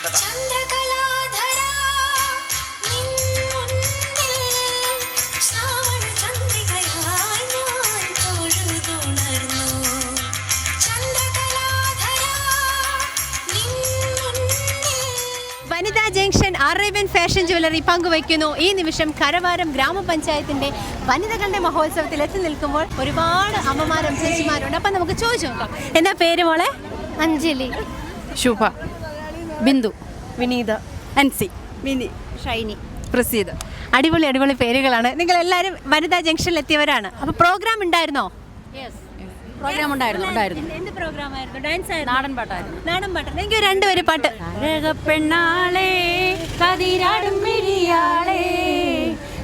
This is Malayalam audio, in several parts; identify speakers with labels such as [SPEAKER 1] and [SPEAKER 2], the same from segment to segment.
[SPEAKER 1] നിൻമുന്നിൽ
[SPEAKER 2] വനിതാ ജംഗ്ഷൻ അറേബ്യൻ ഫാഷൻ ജ്വല്ലറി പങ്കുവയ്ക്കുന്നു. ഈ നിമിഷം കരവാരം ഗ്രാമപഞ്ചായത്തിന്റെ വനിതകളുടെ മഹോത്സവത്തിൽ എത്തി നിൽക്കുമ്പോൾ ഒരുപാട് അമ്മമാരും ചേച്ചിമാരുണ്ട്. അപ്പം നമുക്ക് ചോദിച്ചു നോക്കാം. എന്താ പേര് മോളെ?
[SPEAKER 3] അഞ്ജലി.
[SPEAKER 4] ശുഭ. ബിന്ദു.
[SPEAKER 2] വിനീത.
[SPEAKER 4] അൻസി.
[SPEAKER 2] മിനി
[SPEAKER 4] ഷൈനി.
[SPEAKER 2] പ്രസീത് അടിപൊളി അടിപൊളി പേരുകളാണ്. നിങ്ങൾ എല്ലാവരും വനിതാ ജംഗ്ഷനിൽ എത്തിയവരാണ് അപ്പോൾ പ്രോഗ്രാം ഉണ്ടായിരുന്നോ
[SPEAKER 4] പ്രോഗ്രാം ഉണ്ടായിരുന്നു ഉണ്ടായിരുന്നു.
[SPEAKER 2] എന്ത് പ്രോഗ്രാം ആയിരുന്നു? ഡാൻസ് ആയിരുന്നു.
[SPEAKER 4] നാടൻ പാട്ടായിരുന്നു.
[SPEAKER 2] നാടൻ പാട്ട്. എനിക്ക് രണ്ടുപേര് പാട്ട്.
[SPEAKER 4] പെണ്ണാളെ കതിരാടും മിരിയാളേ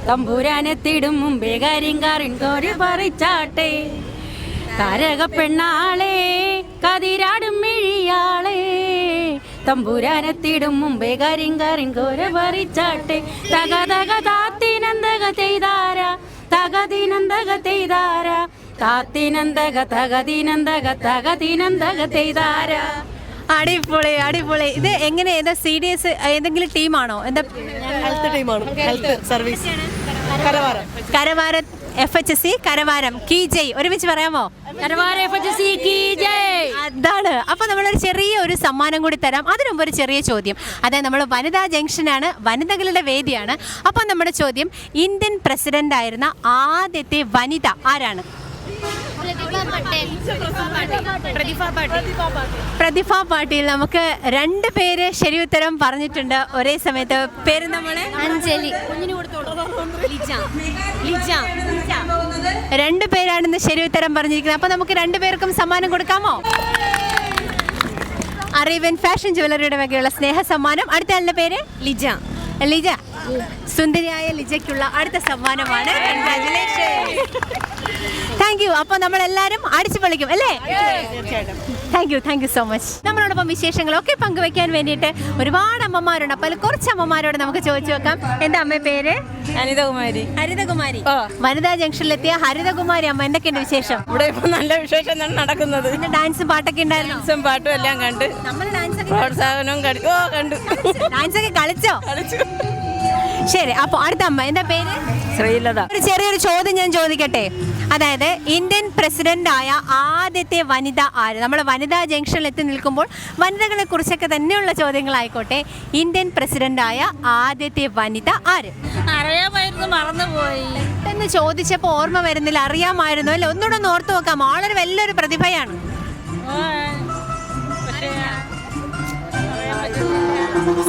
[SPEAKER 4] തമ്പുരാനെത്തിടും മുമ്പേ കരിങ്കാറിൻ കോരി പറിച്ചാട്ടെ. താരക പെണ്ണാളെ കതിരാടും മിഴിയാളെ തമ്പുരാനെത്തിടും മുമ്പേ കരിങ്കാറിൻ കോര പറിച്ചാട്ടെ തക തക താത്തിനന്തക ചെയ്താര തകതിനന്തക ചെയ്താര താത്തിനന്തക തകതിനന്തക തകതിനന്തക ചെയ്താര
[SPEAKER 2] അടിപൊളി അടിപൊളി. ഇത് എങ്ങനെ? ഏതാ സി ഡി എസ് ഏതെങ്കിലും ടീമാണോ എന്താ?
[SPEAKER 5] ഹെൽത്ത് ടീമാണ് health service Karavaram.
[SPEAKER 2] Karavaram. F H S C Karavaram. Key ജയ് ഒരുമിച്ച് പറയാമോ. അതാണ്. അപ്പൊ നമ്മളൊരു ചെറിയ ഒരു സമ്മാനം കൂടി തരാം. അതിനു മുമ്പ് ഒരു ചെറിയ ചോദ്യം. അതായത് നമ്മൾ വനിതാ ജംഗ്ഷനാണ് വനിതകളുടെ വേദിയാണ്. അപ്പൊ നമ്മുടെ ചോദ്യം ഇന്ത്യൻ പ്രസിഡന്റ് ആയിരുന്ന ആദ്യത്തെ വനിത ആരാണ്? പ്രതിഭ പാട്ടീൽ. നമുക്ക് രണ്ട് പേര് ശരി ഉത്തരം പറഞ്ഞിട്ടുണ്ട്. ഒരേ സമയത്ത് പേര് നമ്മളെ
[SPEAKER 3] അഞ്ജലി.
[SPEAKER 2] രണ്ട് പേരാണെന്ന് ശരി ഉത്തരം പറഞ്ഞിരിക്കുന്നത്. അപ്പൊ നമുക്ക് രണ്ടുപേർക്കും സമ്മാനം കൊടുക്കാമോ? അറേബ്യൻ ഫാഷൻ ജ്വല്ലറിയുടെ വകയുള്ള സ്നേഹ സമ്മാനം. അടുത്ത ആളുടെ പേര്? ലിജ. ലിജ സുന്ദരിയായ ലിജയ്ക്കുള്ള അടുത്ത സമ്മാനമാണ്. താങ്ക് യു അപ്പൊ നമ്മൾ എല്ലാരും അടിച്ചു പൊളിക്കും അല്ലേ? Thank you thank you so much നമ്മളോടൊപ്പം വിശേഷങ്ങളൊക്കെ പങ്കുവെക്കാൻ വേണ്ടിയിട്ട് ഒരുപാട് അമ്മമാരുണ്ട്. അപ്പോൾ കുറച്ച് അമ്മമാരോട് നമുക്ക് ചോദിച്ചു വെക്കാം എന്താ അമ്മ പേര്?
[SPEAKER 4] അനിതകുമാരി.
[SPEAKER 2] ഹരിതകുമാരി. വനിതാ ജംഗ്ഷനിലെത്തിയ ഹരിതകുമാരി അമ്മ എന്തൊക്കെയുണ്ട് വിശേഷം?
[SPEAKER 4] ഇവിടെ ഇപ്പൊ നല്ല വിശേഷം തന്നെ നടക്കുന്നത്.
[SPEAKER 2] പിന്നെ ഡാൻസും പാട്ടൊക്കെ ഉണ്ടായിരുന്നു?
[SPEAKER 4] ഡാൻസും പാട്ടും എല്ലാം കണ്ട്.
[SPEAKER 2] നമ്മൾ ഡാൻസ് ഒക്കെ
[SPEAKER 4] പ്രോത്സാഹനവും കണ്ടു. ഓ കണ്ടു.
[SPEAKER 2] ഡാൻസ് ഒക്കെ കളിച്ചോ?
[SPEAKER 4] കളിച്ചു.
[SPEAKER 2] ശരി അപ്പൊ അടുത്ത അമ്മ എന്താ പേര്?
[SPEAKER 4] ശ്രീലത.
[SPEAKER 2] ഒരു ചെറിയൊരു ചോദ്യം ഞാൻ ചോദിക്കട്ടെ. അതായത് ഇന്ത്യൻ പ്രസിഡന്റ് ആയ ആദ്യത്തെ വനിത ആര്? നമ്മൾ വനിതാ ജംഗ്ഷനിൽ എത്തി നിൽക്കുമ്പോൾ വനിതകളെ കുറിച്ചൊക്കെ തന്നെയുള്ള ചോദ്യങ്ങളായിക്കോട്ടെ. ഇന്ത്യൻ പ്രസിഡന്റ് ആയ ആദ്യത്തെ വനിത ആര്?
[SPEAKER 4] അറിയാമായിരുന്നു മറന്നുപോയി.
[SPEAKER 2] എന്ന് ചോദിച്ചപ്പോൾ ഓർമ്മ വരുന്നില്ല അറിയാമായിരുന്നു അല്ലേ? ഒന്നുകൂടെ ഒന്ന് ഓർത്ത് നോക്കാം. ആളൊരു വലിയൊരു പ്രതിഭയാണ്.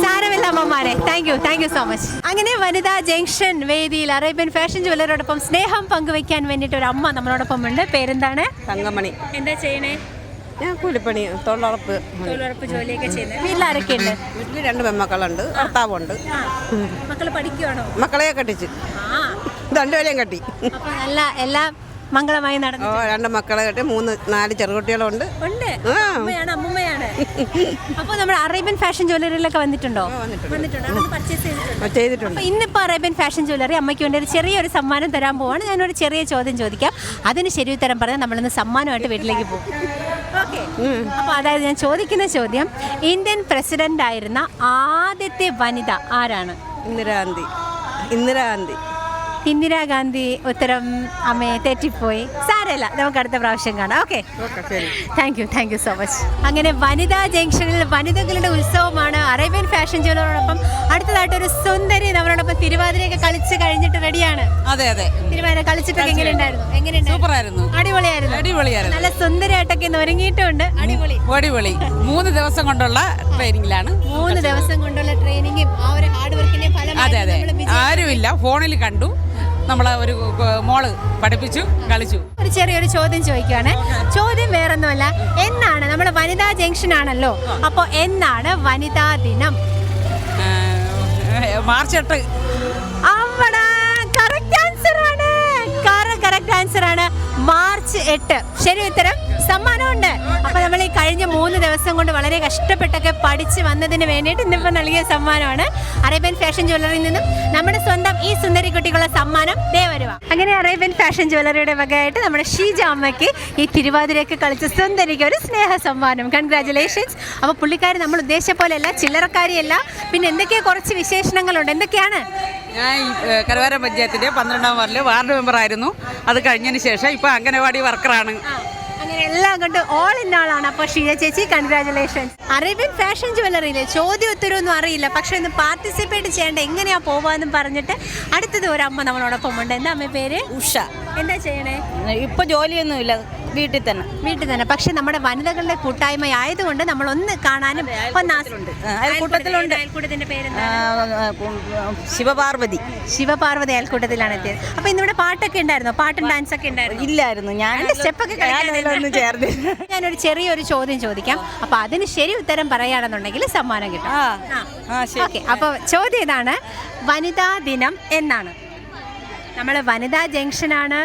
[SPEAKER 2] സാരമില്ല അമ്മമാരെ. Thank you thank you so much അങ്ങനെ വനിതാ ജംഗ്ഷൻ വേദിയിൽ അറേബ്യൻ ഫാഷൻ ജുവലറോടൊപ്പം സ്നേഹം പങ്കുവെക്കാൻ വേണ്ടിയിട്ട് ഒരു അമ്മ നമ്മളോടൊപ്പം ഉണ്ട്. പേരെന്താണ്?
[SPEAKER 4] തങ്കമണി.
[SPEAKER 2] എന്താ ചെയ്യണേ?
[SPEAKER 4] ഞാൻ കൂലിപ്പണി തൊഴിലുറപ്പ്.
[SPEAKER 2] തൊഴിലുറപ്പ് ജോലിയൊക്കെ ചെയ്യുന്നത് വീട്ടിലാരൊക്കെ ഉണ്ട്
[SPEAKER 4] വീട്ടിൽ രണ്ട് പെൺമക്കളുണ്ട് ഭർത്താവുണ്ട്.
[SPEAKER 2] മക്കളെ പഠിക്കുവാണോ?
[SPEAKER 4] മക്കളെ കെട്ടിച്ച്. രണ്ടുപേരെയും കെട്ടി.
[SPEAKER 2] നല്ല എല്ലാം മംഗളമായി നടന്നു
[SPEAKER 4] രണ്ട് മക്കളെ കെട്ടി മൂന്ന് നാല് ചെറുകുട്ടികളുണ്ട്.
[SPEAKER 2] ഉണ്ട്. അമ്മയാണ് അമ്മുമ്മയാണ്. അപ്പൊ നമ്മൾ അറേബ്യൻ ഫാഷൻ ജ്വല്ലറിയിലൊക്കെ വന്നിട്ടുണ്ടോ? ചെയ്തിട്ടുണ്ട്. ഇന്നിപ്പോ അറേബ്യൻ ഫാഷൻ ജ്വല്ലറി അമ്മയ്ക്ക് വേണ്ടി ഒരു ചെറിയൊരു സമ്മാനം തരാൻ പോവാണ്. ഞാനൊരു ചെറിയ ചോദ്യം ചോദിക്കാം. അതിന് ശരി ഉത്തരം പറഞ്ഞാൽ നമ്മളിന്ന് സമ്മാനമായിട്ട് വീട്ടിലേക്ക് പോകും. ഓക്കെ. അപ്പൊ അതായത് ഞാൻ ചോദിക്കുന്ന ചോദ്യം ഇന്ത്യൻ പ്രസിഡന്റ് ആയിരുന്ന ആദ്യത്തെ വനിത ആരാണ്?
[SPEAKER 4] ഇന്ദിരാഗാന്ധി. ഇന്ദിരാഗാന്ധി.
[SPEAKER 2] ഇന്ദിരാഗാന്ധി ഉത്തരം അമ്മയെ തെറ്റിപ്പോയി. സാരല്ല നമുക്ക് അടുത്ത പ്രാവശ്യം കാണാം. Okay thank you thank you so much അങ്ങനെ വനിതാ ജംഗ്ഷനിൽ വനിതകളുടെ ഉത്സവമാണ് അറേബ്യൻ ഫാഷൻ ജ്വല്ലറോടൊപ്പം അടുത്തതായിട്ട് ഒരു സുന്ദരി നമ്മളോടൊപ്പം തിരുവാതിരയൊക്കെ കളിച്ച് കഴിഞ്ഞിട്ട് റെഡിയാണ്
[SPEAKER 6] അതെ അതെ.
[SPEAKER 2] തിരുവാതിര കളിച്ചിട്ടൊക്കെ എങ്ങനെയുണ്ടായിരുന്നു എങ്ങനെയുണ്ടായിരുന്നു
[SPEAKER 6] സൂപ്പറായിരുന്നു.
[SPEAKER 2] അടിപൊളിയായിരുന്നു.
[SPEAKER 6] അടിപൊളിയായിരുന്നു.
[SPEAKER 2] നല്ല സുന്ദരമായിട്ടൊക്കെ ഒരുങ്ങിയിട്ടുണ്ട്. അടിപൊളി.
[SPEAKER 6] അടിപൊളി. മൂന്ന് ദിവസം കൊണ്ടുള്ള ട്രെയിനിങ്ങിലാണ്
[SPEAKER 2] മൂന്ന് ദിവസം കൊണ്ടുള്ള ട്രെയിനിങ്ങും ആ ഒരു ഹാർഡ് വർക്കിന്റെ
[SPEAKER 6] അതെ അതെ.
[SPEAKER 2] ഫലമായി
[SPEAKER 6] ആരുമില്ല. ഫോണിൽ കണ്ടു. നമ്മളെ ഒരു മോൾ പഠിപ്പിച്ചു കളിച്ചു.
[SPEAKER 2] ഒരു ചെറിയൊരു ചോദ്യം ചോദിക്കുകയാണ് ചോദ്യം വേറൊന്നുമല്ല എന്നാണ് നമ്മുടെ വനിതാ ജംഗ്ഷൻ ആണല്ലോ? അപ്പോൾ എന്നാണ് വനിതാ ദിനം?
[SPEAKER 6] മാർച്ച് എട്ട്.
[SPEAKER 2] അവിടെ കറക്റ്റ് ആൻസർ ആണ്. കറക്റ്റ് ആൻസർ ആണ്. മാർച്ച് എട്ട്. ശരി ഉത്തരം സമ്മാനമുണ്ട്. അപ്പൊ നമ്മൾ ഈ കഴിഞ്ഞ മൂന്ന് ദിവസം കൊണ്ട് വളരെ കഷ്ടപ്പെട്ടൊക്കെ പഠിച്ച് വന്നതിന് വേണ്ടിയിട്ട് ഇന്നിപ്പോൾ നൽകിയ സമ്മാനമാണ്. അറേബ്യൻ ഫാഷൻ ജ്വല്ലറിയിൽ നിന്നും നമ്മുടെ സ്വന്തം ഈ സുന്ദരി കുട്ടികളുടെ സമ്മാനം ദേ വരുക അങ്ങനെ അറേബ്യൻ ഫാഷൻ ജ്വല്ലറിയുടെ വകയായിട്ട് നമ്മുടെ ഷീജ അമ്മയ്ക്ക് ഈ തിരുവാതിരയൊക്കെ കളിച്ച സുന്ദരിക്ക് ഒരു സ്നേഹ സമ്മാനം. കൺഗ്രാചുലേഷൻസ് അപ്പോൾ പുള്ളിക്കാരി നമ്മൾ ഉദ്ദേശിച്ച പോലെയല്ല ചില്ലറക്കാരിയല്ല. പിന്നെ എന്തൊക്കെയോ കുറച്ച് വിശേഷണങ്ങളുണ്ട്. എന്തൊക്കെയാണ്?
[SPEAKER 6] ഞാൻ കരവാരം പഞ്ചായത്തിന്റെ പന്ത്രണ്ടാം വാർഡിൽ വാർഡ് മെമ്പറായിരുന്നു അത് കഴിഞ്ഞതിന് ശേഷം ഇപ്പോൾ അംഗനവാടി വർക്കറാണ്.
[SPEAKER 2] അങ്ങനെ എല്ലാം കൊണ്ട് ഓൾ ഇൻ ആൾ ആണ്. അപ്പോൾ ഷീജ ചേച്ചി കൺഗ്രാചുലേഷൻസ് അറേബ്യൻ ഫാഷൻ ജ്വല്ലറിയിലെ ചോദ്യം ഉത്തരവൊന്നും അറിയില്ല. പക്ഷെ ഇന്ന് പാർട്ടിസിപ്പേറ്റ് ചെയ്യേണ്ട എങ്ങനെയാ പോവാന്നും പറഞ്ഞിട്ട് അടുത്തത് ഒരു അമ്മ നമ്മളോടൊപ്പം ഉണ്ട്. എന്താ അമ്മ പേര്?
[SPEAKER 7] ഉഷ.
[SPEAKER 2] എന്താ ചെയ്യണേ?
[SPEAKER 7] ഇപ്പൊ ജോലിയൊന്നുമില്ല. വീട്ടിൽ തന്നെ.
[SPEAKER 2] വീട്ടിൽ തന്നെ. പക്ഷെ നമ്മുടെ വനിതകളുടെ കൂട്ടായ്മ ആയതുകൊണ്ട് നമ്മൾ ഒന്ന് കാണാനും ഒന്ന്
[SPEAKER 7] അയൽക്കൂട്ടത്തിലുണ്ട്. ശിവപാർവതി.
[SPEAKER 2] ശിവപാർവതി അയൽക്കൂട്ടത്തിലാണ് എത്തിയത്. അപ്പൊ ഇന്നിവിടെ പാട്ടൊക്കെ ഉണ്ടായിരുന്നോ? പാട്ടും ഡാൻസ് ഒക്കെ ഉണ്ടായിരുന്നു?
[SPEAKER 7] ഇല്ലായിരുന്നു. ഞാൻ സ്റ്റെപ്പൊക്കെ ചേർന്നില്ല.
[SPEAKER 2] ഞാനൊരു ചെറിയൊരു ചോദ്യം ചോദിക്കാം. അപ്പൊ അതിന് ശരി ഉത്തരം പറയുകയാണെന്നുണ്ടെങ്കിൽ സമ്മാനം കിട്ടും. ഓക്കെ അപ്പൊ ചോദ്യം ഇതാണ്. വനിതാ ദിനം എന്നാണ്. നമ്മൾ വനിതാ ജംഗ്ഷനാണ്.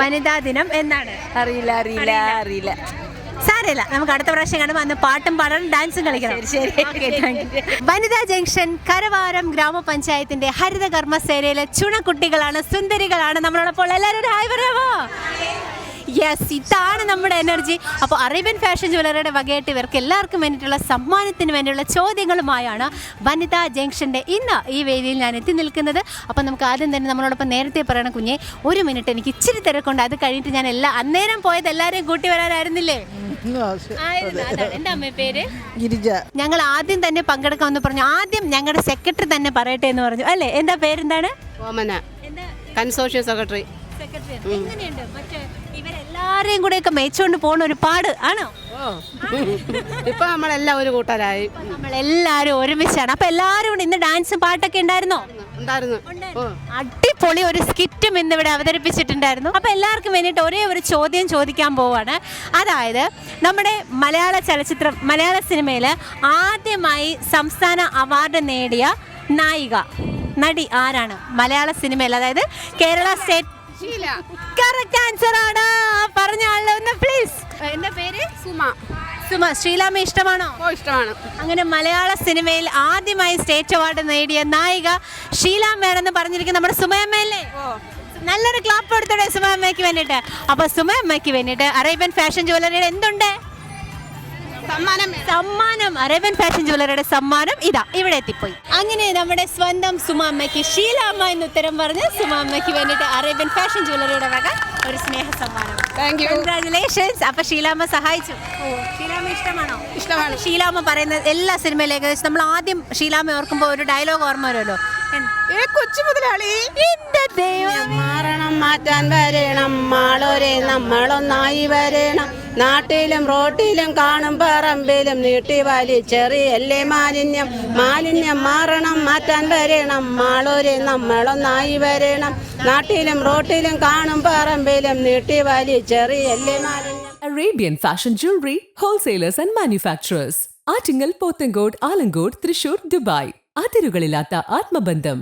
[SPEAKER 2] വനിതാ ദിനം എന്നാണ്?
[SPEAKER 7] അറിയില്ല അറിയില്ല അറിയില്ല.
[SPEAKER 2] സാരല്ല നമുക്ക് അടുത്ത പ്രാവശ്യം കാണുമ്പോൾ അന്ന് പാട്ടും പാടണം ഡാൻസും കളിക്കണം. വനിതാ ജംഗ്ഷൻ കരവാരം ഗ്രാമപഞ്ചായത്തിന്റെ ഹരിതകർമ്മ സേനയിലെ ചുണക്കുട്ടികളാണ് സുന്ദരികളാണ് നമ്മളോടൊപ്പം എല്ലാവരും ഹായ് പറയാമോ യെസ് ഇതാണ് നമ്മുടെ എനർജി അപ്പോൾ അറേബ്യൻ ഫാഷൻ ജ്വല്ലറിയുടെ വകയായിട്ട് ഇവർക്ക് എല്ലാവർക്കും വേണ്ടിയിട്ടുള്ള സമ്മാനത്തിന് വേണ്ടിയുള്ള ചോദ്യങ്ങളുമായാണ് വനിതാ ജംഗ്ഷന്റെ ഇന്ന് ഈ വേദിയിൽ ഞാൻ എത്തി നിൽക്കുന്നത്. അപ്പോൾ നമുക്ക് ആദ്യം തന്നെ നമ്മളോടൊപ്പം നേരത്തെ പറയണ കുഞ്ഞെ ഒരു മിനിറ്റ് എനിക്ക് ഇച്ചിരി തിരക്കുണ്ട്. അത് കഴിഞ്ഞിട്ട് ഞാൻ എല്ലാ അന്നേരം പോയത് എല്ലാവരെയും കൂട്ടി വരാനായിരുന്നില്ലേ? ആയിരുന്നു. അതാണ്. എന്താ അമ്മേ പേര്?
[SPEAKER 4] ഗിരിജ.
[SPEAKER 2] ഞങ്ങൾ ആദ്യം തന്നെ പങ്കെടുക്കാമെന്ന് പറഞ്ഞു. ആദ്യം ഞങ്ങളുടെ സെക്രട്ടറി തന്നെ പറയട്ടെ എന്ന് പറഞ്ഞു. അല്ലേ? എന്താ പേരെന്താണ്?
[SPEAKER 4] ഓമന. കൺസോഷ്യം സെക്രട്ടറി
[SPEAKER 2] സെക്രട്ടറി എങ്ങനെയുണ്ട്? മറ്റേ ഇവരെല്ലാരെയും കൂടെ ഒക്കെ മേച്ചുകൊണ്ട് പോണ ഒരു പാട് ആണോ
[SPEAKER 4] ഇപ്പൊ നമ്മളെല്ലാം ഒരു കൂട്ടരായി.
[SPEAKER 2] നമ്മളെല്ലാരും ഒരുമിച്ചാണ്. അപ്പൊ എല്ലാരും കൂടെ ഇന്ന് ഡാൻസും പാട്ടൊക്കെ ഉണ്ടായിരുന്നോ?
[SPEAKER 4] ഉണ്ടായിരുന്നു.
[SPEAKER 2] അടിപൊളി ഒരു സ്കിറ്റും ഇന്ന് ഇവിടെ അവതരിപ്പിച്ചിട്ടുണ്ടായിരുന്നു. അപ്പൊ എല്ലാവർക്കും വേണ്ടിയിട്ട് ഒരേ ഒരു ചോദ്യം ചോദിക്കാൻ പോവാണ്. അതായത് നമ്മുടെ മലയാള ചലച്ചിത്രം മലയാള സിനിമയിൽ ആദ്യമായി സംസ്ഥാന അവാർഡ് നേടിയ നായിക നടി ആരാണ്? മലയാള സിനിമയിൽ അതായത് കേരള സ്റ്റേറ്റ് കറക്റ്റ് ആൻസർ ആണ്. പറഞ്ഞ ആളൊന്ന് പ്ലീസ് എന്റെ പേര്
[SPEAKER 4] സുമ.
[SPEAKER 2] സുമ ശ്രീലാമ ഇഷ്ടമാണോ?
[SPEAKER 4] ഓ ഇഷ്ടമാണ്.
[SPEAKER 2] അങ്ങനെ മലയാള സിനിമയിൽ ആദ്യമായി സ്റ്റേറ്റ് അവാർഡ് നേടിയ നായിക ഷീലാമ്മയാണെന്ന് പറഞ്ഞിരിക്കുന്ന നമ്മുടെ സുമയമ്മയല്ലേ? നല്ലൊരു ക്ലാപ്പ് കൊടുത്തോടെ സുമയമ്മയ്ക്ക് വേണ്ടിയിട്ട്. അപ്പൊ സുമയമ്മയ്ക്ക് വേണ്ടിയിട്ട് അറേബ്യൻ ഫാഷൻ ജ്വല്ലറിയുടെ എന്തുണ്ട്?
[SPEAKER 4] സമ്മാനം
[SPEAKER 2] സമ്മാനം അറേബ്യൻ ഫാഷൻ ജ്വല്ലറിയുടെ സമ്മാനം ഇതാ ഇവിടെ എത്തിപ്പോയി. അങ്ങനെ നമ്മുടെ സ്വന്തം സുമാമ്മയ്ക്ക് ഷീലാമ്മ എന്ന് ഉത്തരം പറഞ്ഞ് സുമാമ്മയ്ക്ക് വേണ്ടിയിട്ട് അറേബ്യൻ ഫാഷൻ ജ്വല്ലറിയുടെ വക ഒരു സ്നേഹ സമ്മാനം.
[SPEAKER 4] താങ്ക് യു
[SPEAKER 2] കൺഗ്രാജുലേഷൻസ് അപ്പൊ ഷീലാമ്മ സഹായിച്ചു. ഷീലാമ്മ ഇഷ്ടമാണോ?
[SPEAKER 4] ഇഷ്ടമാണ്.
[SPEAKER 2] ഷീലാമ്മ പറയുന്ന എല്ലാ സിനിമയിലും ഏകദേശം നമ്മൾ ആദ്യം ഷീലാമ്മ ഓർക്കുമ്പോൾ ഒരു ഡയലോഗ് ഓർമ്മ വരുമല്ലോ.
[SPEAKER 4] ഏ കൊച്ചു മുതലാളി.
[SPEAKER 2] എന്റെ ദൈവം.
[SPEAKER 4] മാറണം മാറ്റാൻ വരണം. മാളോരെ നമ്മളൊന്നായി വരണം. നാട്ടിലും റോട്ടിലും കാണും പറമ്പിലും നീട്ടി വലിച്ചെറിയല്ലേ മാലിന്യം. മാലിന്യം മാറണം മാറ്റാൻ വരണം. മാളോരെ നമ്മളൊന്നായി വരണം. നാട്ടിലും റോട്ടിലും കാണും പറമ്പിലും നീട്ടി വലിച്ചെറിയല്ലേ മാലിന്യം.
[SPEAKER 3] Arabian Fashion Jewelry, Wholesalers and Manufacturers. Attingal Pothencode Alamcode Thrissur Dubai. അതിരുകളില്ലാത്ത ആത്മബന്ധം.